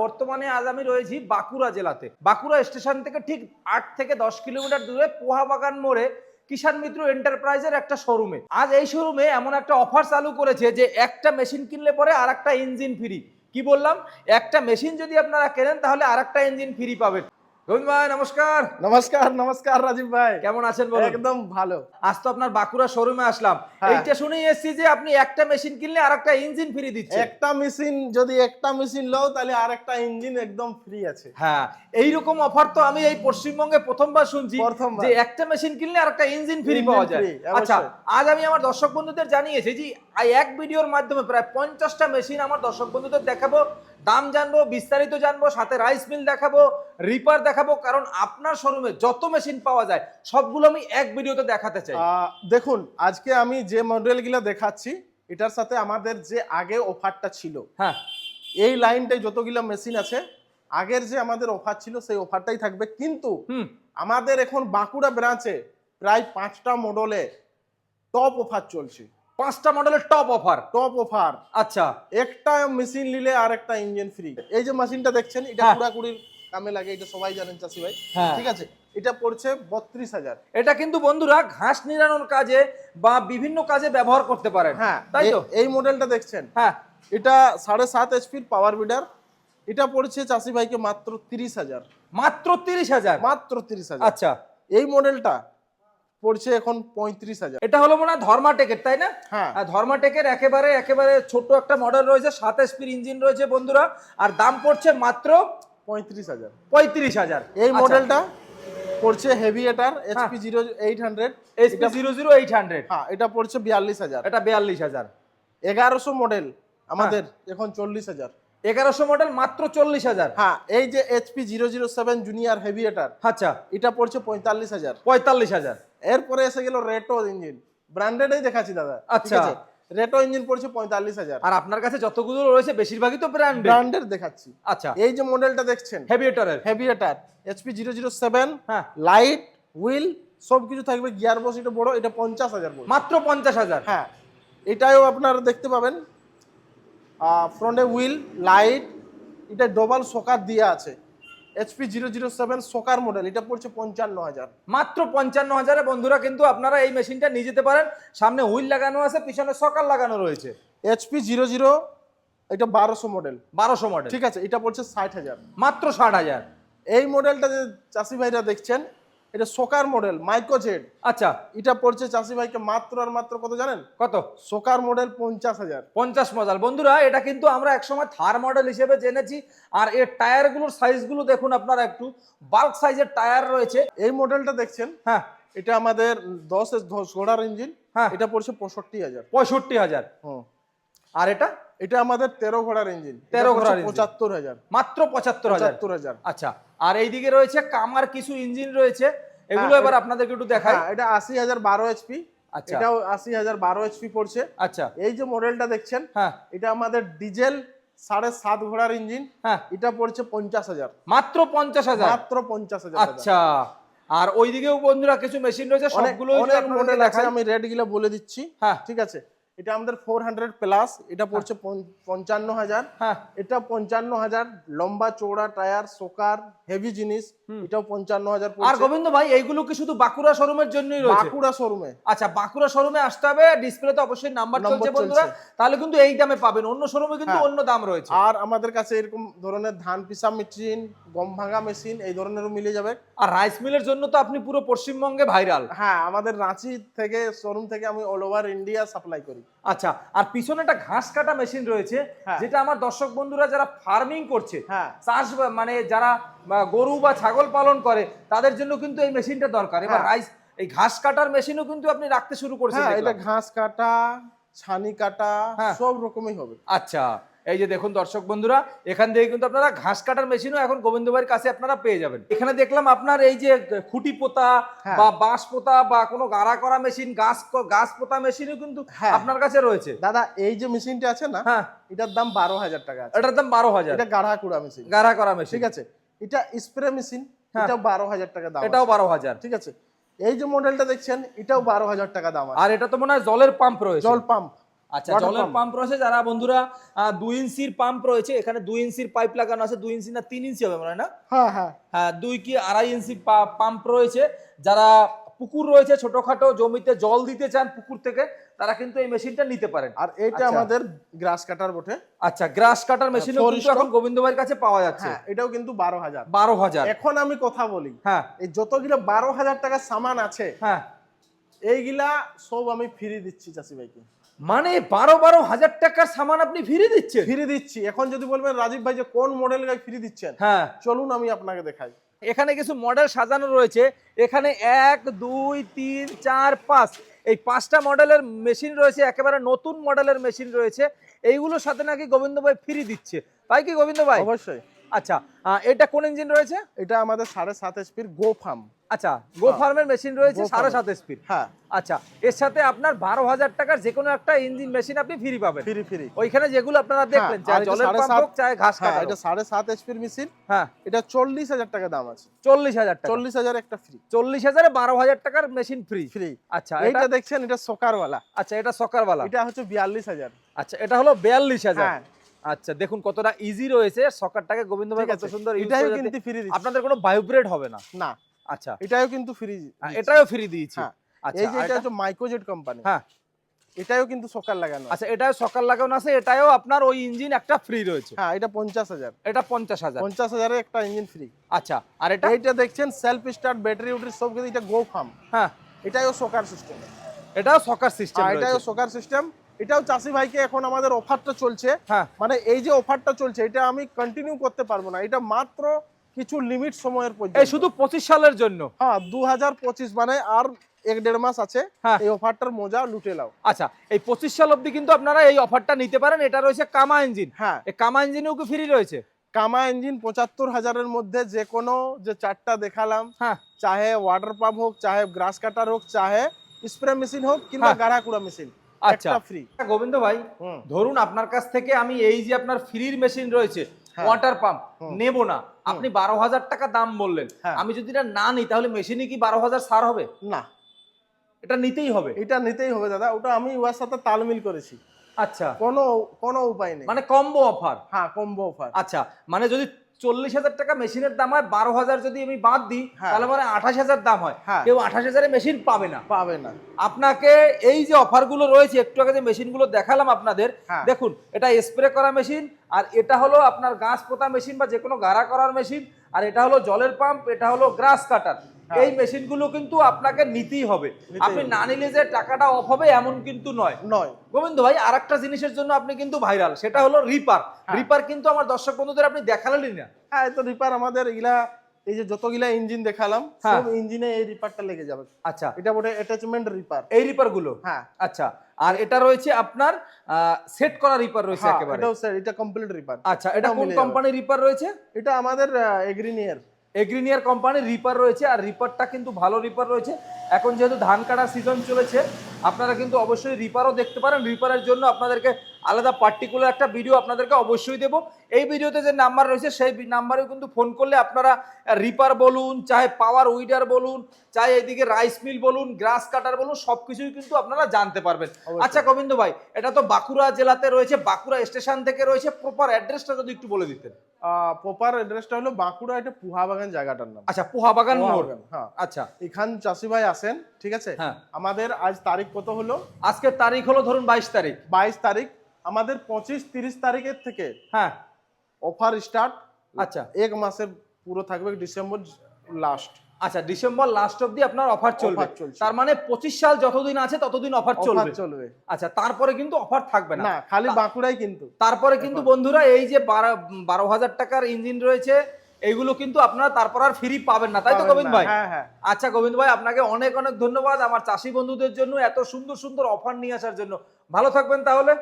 বর্তমানে আজ আমি রয়েছি বাঁকুড়া জেলাতে। বাঁকুড়া স্টেশন থেকে ঠিক আট থেকে দশ কিলোমিটার দূরে পোহাবাগান মোড়ে কিষাণ মিত্র এন্টারপ্রাইজের একটা শোরুমে আজ এই শোরুমে এমন একটা অফার চালু করেছে যে একটা মেশিন কিনলে পরে আর একটা ইঞ্জিন ফ্রি কি বললাম? একটা মেশিন যদি আপনারা কেনেন তাহলে আর একটা ইঞ্জিন ফ্রি পাবেন। ভাই নমস্কার। নমস্কার নমস্কার রাজীব ভাই। কেমন আছেন বলুন? একদম ভালো। আজ তো আপনার বাঁকুড়া শোরুমে আসলাম। হ্যাঁ। এইটা শুনেই এসেছি যে আপনি একটা মেশিন কিনলে আর একটা ইঞ্জিন ফ্রি দিচ্ছে। একটা মেশিন যদি একটা মেশিন লও তাহলে আর একটা ইঞ্জিন একদম ফ্রি আছে। হ্যাঁ এইরকম অফার তো আমি এই পশ্চিমবঙ্গে প্রথমবার শুনছি। যে একটা মেশিন কিনলে আর একটা ইঞ্জিন ফ্রি পাওয়া যায়। আচ্ছা আজ আমি আমার দর্শক বন্ধুদের জানিয়েছি যে এক ভিডিওর মাধ্যমে প্রায় পঞ্চাশটা মেশিন আমার দর্শক বন্ধুদের দেখাবো। দাম জানব বিস্তারিত জানব সাথে রাইস মিল দেখাবো রিপার দেখাবো কারণ আপনার শোরুমে যত মেশিন পাওয়া যায় সবগুলো আমি এক ভিডিওতে দেখাতে চাই। দেখুন আজকে আমি যে মডেলগুলো দেখাচ্ছি এটার সাথে আমাদের যে আগে অফারটা ছিল হ্যাঁ। এই লাইনটায় যতগুলো মেশিন আছে আগের যে আমাদের অফার ছিল সেই অফারটাই থাকবে। কিন্তু আমাদের এখন বাঁকুড়া ব্রাঞ্চে প্রায় পাঁচটা মডেলে টপ অফার চলছে। পাঁচটা মডেলের টপ অফার টপ অফার আচ্ছা। একটা মেশিন নিলে আর একটা ইঞ্জিন ফ্রি এই যে মেশিনটা দেখছেন এটা হ্যাঁ। পুরাকুড়ির কামে লাগে এটা সবাই জানেন চাষি ভাই। হ্যাঁ। ঠিক আছে? এটা পড়ছে বত্রিশ হাজার। এটা কিন্তু বন্ধুরা ঘাস নিরানোর কাজে বা বিভিন্ন কাজে ব্যবহার করতে পারেন। হ্যাঁ তাই তো? এই মডেলটা দেখছেন? হ্যাঁ। এটা সাড়ে সাত এইচপির পাওয়ার বিডার এটা পড়ছে চাষি ভাইকে মাত্র তিরিশ হাজার। মাত্র তিরিশ হাজার? মাত্র তিরিশ হাজার। আচ্ছা। এই মডেলটা পড়ছে এখন পঁয়ত্রিশ হাজার। এটা হলো মনে হয় ধর্মা টেকের তাই না? হ্যাঁ। আর ধর্মাটেকের একেবারে একেবারে ছোট একটা মডেল রয়েছে সাতাশ স্পিড ইঞ্জিন রয়েছে বন্ধুরা আর দাম পড়ছে মাত্র পঁয়ত্রিশ হাজার। পঁয়ত্রিশ হাজার। এই মডেলটা পড়ছে হেভি এটার HP zero eight hundred SP zero zero eight hundred হ্যাঁ এটা পড়ছে বিয়াল্লিশ হাজার। এটা বিয়াল্লিশ হাজার। এগারোশো মডেল আমাদের এখন চল্লিশ হাজার। এগারোশো মডেল মাত্র চল্লিশ হাজার। হ্যাঁ এই যে HP zero zero seven junior heavy এটার আচ্ছা। এটা পড়ছে পঁয়তাল্লিশ হাজার। পঁয়তাল্লিশ হাজার। এরপরে এসে গেল রেটো ইঞ্জিন ব্র্যান্ডেডই দেখাচ্ছি দাদা আচ্ছা। রেটো ইঞ্জিন পড়ছে পঁয়তাল্লিশ হাজার। আর আপনার কাছে যতগুলো রয়েছে বেশিরভাগই তো ব্র্যান্ড ব্র্যান্ডের দেখাচ্ছি। আচ্ছা। এই যে মডেলটা দেখছেন হেভিয়েটারের হেভি এটার এইচপি জিরো জিরো সেভেন হ্যাঁ। লাইট হুইল সব কিছু থাকবে গিয়ার বক্স এটা বড় এটা পঞ্চাশ হাজার মাত্র পঞ্চাশ হাজার। হ্যাঁ এটাও আপনারা দেখতে পাবেন। ফ্রন্টে হুইল লাইট এটা ডবল সকার দিয়ে আছে। HP zero zero seven shocker model এটা পড়ছে পঞ্চান্ন হাজার। মাত্র পঞ্চান্ন হাজারে বন্ধুরা কিন্তু আপনারা এই মেশিনটা নিয়ে যেতে পারেন। সামনে হুইল লাগানো আছে পিছনে সকাল লাগানো রয়েছে। এইচপি জিরো জিরো এটা বারোশো মডেল বারোশো মডেল ঠিক আছে এটা পড়ছে ষাট হাজার। মাত্র ষাট হাজার। এই মডেলটা যে চাষি ভাইরা দেখছেন এটা সোকার মডেল মাইক্রোজেড আচ্ছা। এটা পড়ছে চাষি ভাইকে মাত্র আর মাত্র কত জানেন? কত? সোকার মডেল পঞ্চাশ হাজার। পঞ্চাশ মডেল। বন্ধুরা এটা কিন্তু আমরা একসময় থার মডেল হিসেবে জেনেছি আর এর টায়ারগুলোর সাইজগুলো দেখুন আপনারা একটু। বাল্ক সাইজের টায়ার রয়েছে। এই মডেলটা দেখছেন? হ্যাঁ। এটা আমাদের দশ দশ ঘোড়ার ইঞ্জিন। হ্যাঁ। এটা পড়ছে পঁয়ষট্টি হাজার। পঁয়ষট্টি হাজার। হুম। আর এটা? এটা আমাদের তেরো ঘোড়ার ইঞ্জিন 13 ঘোড়ার পঁচাত্তর হাজার। মাত্র পঁচাত্তর পঁচাত্তর হাজার। আচ্ছা আর এইদিকে রয়েছে কামার কিছু ইঞ্জিন রয়েছে। এগুলো হ্যাঁ, এবার আপনাদেরকে একটু দেখাই। হ্যাঁ এটা আশি হাজার বারো এইচপি আচ্ছা। এটাও আশি হাজার বারো এইচপি পড়ছে। আচ্ছা। এই যে মডেলটা দেখছেন হ্যাঁ। এটা আমাদের ডিজেল সাড়ে সাত ঘোড়ার ইঞ্জিন হ্যাঁ। এটা পড়ছে পঞ্চাশ হাজার। মাত্র পঞ্চাশ হাজার? মাত্র পঞ্চাশ হাজার আচ্ছা। আর ওইদিকেও বন্ধুরা কিছু মেশিন রয়েছে সবগুলো অনেক মডেল আছে আমি রেটগুলো বলে দিচ্ছি। হ্যাঁ। ঠিক আছে? এটা আমাদের ফোর হান্ড্রেড প্লাস এটা পড়ছে পঞ্চান্ন হাজার হ্যাঁ। এটা পঞ্চান্ন হাজার লম্বা চৌড়া টায়ার সোকার হেভি জিনিস এটাও পঞ্চান্ন হাজার আর গোবিন্দ ভাই এইগুলো কি শুধু বাঁকুড়া শোরুমের জন্যই রয়েছে? বাঁকুড়া শোরুমে। আচ্ছা বাঁকুড়া শোরুমে আসতে হবে ডিসপ্লেতে অবশ্যই নাম্বার চলছে বন্ধুরা। তাহলে কিন্তু এই দামে পাবেন অন্য শোরুমে কিন্তু হ্যাঁ। অন্য দাম রয়েছে। আর আমাদের কাছে এরকম ধরনের ধান পিসা মেশিন গম ভাঙা মেশিন এই ধরনেরও মিলে যাবে। আর রাইস মিলের জন্য তো আপনি পুরো পশ্চিমবঙ্গে ভাইরাল হ্যাঁ আমাদের রাঁচি থেকে শোরুম থেকে আমি অল ওভার ইন্ডিয়া সাপ্লাই করি। আচ্ছা আর পিছনে একটা ঘাস কাটা মেশিন রয়েছে হ্যাঁ। যেটা আমার দর্শক বন্ধুরা যারা ফার্মিং করছে হ্যাঁ চাষ মানে যারা গরু বা ছাগল পালন করে তাদের জন্য কিন্তু এই মেশিনটা দরকার এবার হ্যাঁ। রাইস এই ঘাস কাটার মেশিনও কিন্তু আপনি রাখতে শুরু করছেন হ্যাঁ এটা ঘাস কাটা ছানি কাটা হ্যাঁ। সব রকমই হবে আচ্ছা এই যে দেখুন দর্শক বন্ধুরা এখান থেকে কিন্তু আপনারা ঘাস কাটার মেশিনও এখন গোবিন্দ ভাইয়ের কাছে আপনারা পেয়ে যাবেন। এখানে দেখলাম আপনার এই যে খুঁটি পোতা হ্যাঁ। বা বাঁশ পোতা বা কোনো গাড়া করা মেশিন গাছ গাছ পোতা মেশিনও কিন্তু হ্যাঁ। আপনার কাছে রয়েছে। দাদা এই যে মেশিনটা আছে না হ্যাঁ। এটার দাম বারো হাজার টাকা আছে। এটার দাম বারো হাজার। এটা গাঢ়া কুড়া মেশিন। গাড়া করা মেশিন। ঠিক আছে। এটা স্প্রে মেশিন হ্যাঁ। এটাও বারো হাজার টাকা দাম এটাও বারো হাজার। ঠিক আছে। এই যে মডেলটা দেখছেন এটাও বারো হাজার টাকা দাম আর এটা তো মনে হয় জলের পাম্প রয়েছে। জল পাম্প। আচ্ছা জলের পাম্প রয়েছে যারা বন্ধুরা দুই ইঞ্চির পাম্প রয়েছে এখানে দুই ইঞ্চির পাইপ লাগানো আছে দুই ইঞ্চি না তিন ইঞ্চি হবে মনে হয় না? হ্যাঁ হ্যাঁ। হ্যাঁ দুই কি আড়াই ইঞ্চি পাম্প রয়েছে যারা পুকুর রয়েছে ছোটখাটো জমিতে জল দিতে চান পুকুর থেকে তারা কিন্তু এই মেশিনটা নিতে পারেন। আর এইটা আচ্ছা। আমাদের গ্রাস কাটার বটে। আচ্ছা গ্রাস কাটার মেশিনও four কিন্তু এখন গোবিন্দ ভাইয়ের কাছে পাওয়া যাচ্ছে। হ্যাঁ এটাও কিন্তু বারো হাজার। বারো হাজার। এখন আমি কথা বলি হ্যাঁ। এই যতগুলো বারো হাজার টাকার সামান আছে হ্যাঁ। এইগুলা সব আমি ফ্রি দিচ্ছি চাষি ভাইকে। মানে বারো বারো হাজার টাকার সামান আপনি ফিরে দিচ্ছেন। ফিরে দিচ্ছি। এখন যদি বলবেন রাজীব ভাই যে কোন মডেল গাই ফিরে দিচ্ছেন? হ্যাঁ। চলুন আমি আপনাকে দেখাই। এখানে কিছু মডেল সাজানো রয়েছে। এখানে এক দুই তিন চার পাঁচ। এই পাঁচটা মডেলের মেশিন রয়েছে একেবারে নতুন মডেলের মেশিন রয়েছে। এইগুলোর সাথে নাকি গোবিন্দ ভাই ফ্রি দিচ্ছে। তাই কি গোবিন্দ ভাই? অবশ্যই। আচ্ছা এটা কোন ইঞ্জিন রয়েছে? এটা আমাদের সাড়ে সাত এসপির গো ফার্ম আচ্ছা গো হ্যাঁ। ফার্মের মেশিন রয়েছে সাড়ে। সাত স্পিড হ্যাঁ। আচ্ছা এর সাথে আপনার বারো হাজার টাকার যে কোনো একটা ইঞ্জিন মেশিন আপনি ফ্রি পাবেন। ফ্রি ফ্রি ওইখানে যেগুলো আপনারা দেখলেন চাहे জলের পাম্প ঘাস হ্যাঁ কাটা এটা সাড়ে সাত এসপির মেশিন হ্যাঁ। এটা চল্লিশ হাজার টাকা দাম আছে। চল্লিশ হাজার টাকা। চল্লিশ হাজার একটা ফ্রি চল্লিশ হাজারে বারো হাজার টাকার মেশিন ফ্রি ফ্রি আচ্ছা এটা দেখছেন এটা সকারওয়ালা আচ্ছা এটা সকারওয়ালা এটা হচ্ছে বিয়াল্লিশ হাজার। আচ্ছা এটা হলো বিয়াল্লিশ হাজার। হ্যাঁ। আচ্ছা দেখুন কতটা ইজি রয়েছে। সকারটাকে গোবিন্দ ভাই কত সুন্দর এটাও কিন্তু ফ্রি দিচ্ছি। আপনাদের কোনো ভাইব্রেট হবে না। না আচ্ছা। এটাও কিন্তু ফ্রি হ্যাঁ, এটাও ফ্রি দিয়েছি। হ্যাঁ। আচ্ছা এই যে এটা এটা? হচ্ছে মাইক্রোজেট কোম্পানি হ্যাঁ। এটাও কিন্তু সকার লাগানো আচ্ছা এটাও সকাল লাগানো আছে। এটাও আপনার ওই ইঞ্জিন একটা ফ্রি রয়েছে। হ্যাঁ এটা পঞ্চাশ হাজার। এটা পঞ্চাশ হাজার। পঞ্চাশ হাজারে একটা ইঞ্জিন ফ্রি আচ্ছা আর এটা? এইটা দেখছেন সেলফ স্টার্ট ব্যাটারি উটারি সব কিছু এটা গো ফার্ম হ্যাঁ। এটাও সকার সিস্টেম এটাও সকার সিস্টেম হ্যাঁ এটাও সকার সিস্টেম এটাও চাষি ভাইকে এখন আমাদের অফারটা চলছে। হ্যাঁ। মানে এই যে অফারটা চলছে এটা আমি কন্টিনিউ করতে পারব না। এটা মাত্র কিছু লিমিট সময়ের পর্যন্ত। শুধু পঁচিশ সালের জন্য? হ্যাঁ দু হাজার পঁচিশ মানে আর এক দেড় মাস আছে। হ্যাঁ। এই অফারটার মজা লুটে লাও আচ্ছা এই পঁচিশ সাল অবধি কিন্তু আপনারা এই অফারটা নিতে পারেন। এটা রয়েছে কামা ইঞ্জিন হ্যাঁ। এই কামা ইঞ্জিনেও কি ফ্রি রয়েছে? কামা ইঞ্জিন পঁচাত্তর হাজারের মধ্যে যে কোনো যে চারটা দেখালাম হ্যাঁ। চাহে ওয়াটার পাম্প হোক চাহে গ্রাস কাটার হোক চাহে স্প্রে মেশিন হোক কিংবা। গাড়া কুড়া মেশিন আচ্ছা। ফ্রি গোবিন্দ ভাই ধরুন আপনার কাছ থেকে আমি এই যে আপনার ফ্রির মেশিন রয়েছে হ্যাঁ। ওয়াটার পাম্প হুম। নেব না। আপনি বারো হাজার টাকা দাম বললেন। হ্যাঁ। আমি যদি এটা না নিই তাহলে মেশিনে কি বারো হাজার সার হবে? না। এটা নিতেই হবে। এটা নিতেই হবে দাদা। ওটা আমি ওর সাথে তালমিল করেছি। আচ্ছা। কোনো কোনো উপায় নেই। মানে কম্বো অফার হ্যাঁ কম্বো অফার আচ্ছা মানে যদি চল্লিশ হাজার টাকা মেশিনের দাম হয় বারো হাজার যদি আমি বাদ দিই হ্যাঁ। তাহলে মানে আঠাশ হাজার দাম হয় হ্যাঁ। কেউ আঠাশ হাজারে মেশিন পাবে না পাবে না আপনাকে এই যে অফারগুলো রয়েছে একটু আগে যে মেশিনগুলো দেখালাম আপনাদের হ্যাঁ। দেখুন এটা স্প্রে করা মেশিন আর এটা হলো আপনার গাছ পোতা মেশিন বা যে কোনো গাড়া করার মেশিন আর এটা হলো জলের পাম্প এটা হলো গ্রাস কাটার। এই মেশিনগুলো কিন্তু আপনাকে নিতেই হবে। আপনি না নিলে যে টাকাটা অফ হবে এমন কিন্তু নয়। নয়। গোবিন্দ ভাই আর একটা জিনিসের জন্য আপনি কিন্তু ভাইরাল সেটা হলো রিপার হ্যাঁ। রিপার কিন্তু আমার দর্শক বন্ধুদের আপনি দেখালেনই না। হ্যাঁ তো রিপার আমাদের এগুলা এই যে যতগুলা ইঞ্জিন দেখালাম হ্যাঁ। সব ইঞ্জিনে এই রিপারটা লেগে যাবে। আচ্ছা। এটা বটে অ্যাটাচমেন্ট রিপার এই রিপারগুলো হ্যাঁ। আচ্ছা। আর এটা রয়েছে আপনার সেট করা রিপার রয়েছে হ্যাঁ একেবারে। এটাও স্যার এটা কমপ্লিট রিপার আচ্ছা এটা কোন কোম্পানির রিপার রয়েছে? এটা আমাদের এগ্রিনিয়ার এগ্রিনিয়ার কোম্পানির রিপার রয়েছে, আর রিপারটা কিন্তু ভালো রিপার রয়েছে। এখন যেহেতু ধান কাটার সিজন চলেছে, আপনারা কিন্তু অবশ্যই রিপারও দেখতে পারেন। রিপারের জন্য আপনাদেরকে আলাদা পার্টিকুলার একটা ভিডিও আপনাদেরকে অবশ্যই দেবো। এই ভিডিওতে যে নাম্বার রয়েছে সেই নাম্বারেও কিন্তু ফোন করলে আপনারা রিপার বলুন চাহে পাওয়ার উইডার বলুন চাहे এদিকে রাইস মিল বলুন গ্রাস কাটার বলুন সব কিছুই কিন্তু আপনারা জানতে পারবেন। আচ্ছা গোবিন্দ ভাই এটা তো বাঁকুড়া জেলাতে রয়েছে বাঁকুড়া স্টেশন থেকে রয়েছে প্রপার অ্যাড্রেসটা যদি একটু বলে দিতেন। প্রপার অ্যাড্রেসটা হলো বাঁকুড়া এটা পুহাবাগান জায়গাটার নাম। আচ্ছা পোহাবাগান মোড়। পুহাবাগান, হ্যাঁ। আচ্ছা। এখান চাষি ভাই আসেন ঠিক আছে? হ্যাঁ। আমাদের আজ তারিখ কত হলো? আজকের তারিখ হলো ধরুন বাইশ তারিখ। বাইশ তারিখ আমাদের পঁচিশ তিরিশ তারিখের থেকে হ্যাঁ। Offer start. আচ্ছা। এক মাসের পুরো থাকবে ডিসেম্বর লাস্ট আচ্ছা ডিসেম্বর লাস্ট অব্দি আপনার অফার চলবে। তার মানে পঁচিশ সাল যতদিন আছে ততদিন অফার চলবে। চলবে। আচ্ছা তারপরে কিন্তু অফার থাকবে না। খালি বাঁকুড়াই কিন্তু। তারপরে কিন্তু বন্ধুরা এই যে বারো বারো হাজার টাকার ইঞ্জিন রয়েছে এইগুলো কিন্তু আপনারা তারপর আর ফ্রি পাবেন না। তাই তো গোবিন্দ ভাই? হ্যাঁ হ্যাঁ। আচ্ছা গোবিন্দ ভাই আপনাকে অনেক অনেক ধন্যবাদ আমার চাষি বন্ধুদের জন্য এত সুন্দর সুন্দর অফার নিয়ে আসার জন্য। ভালো থাকবেন তাহলে।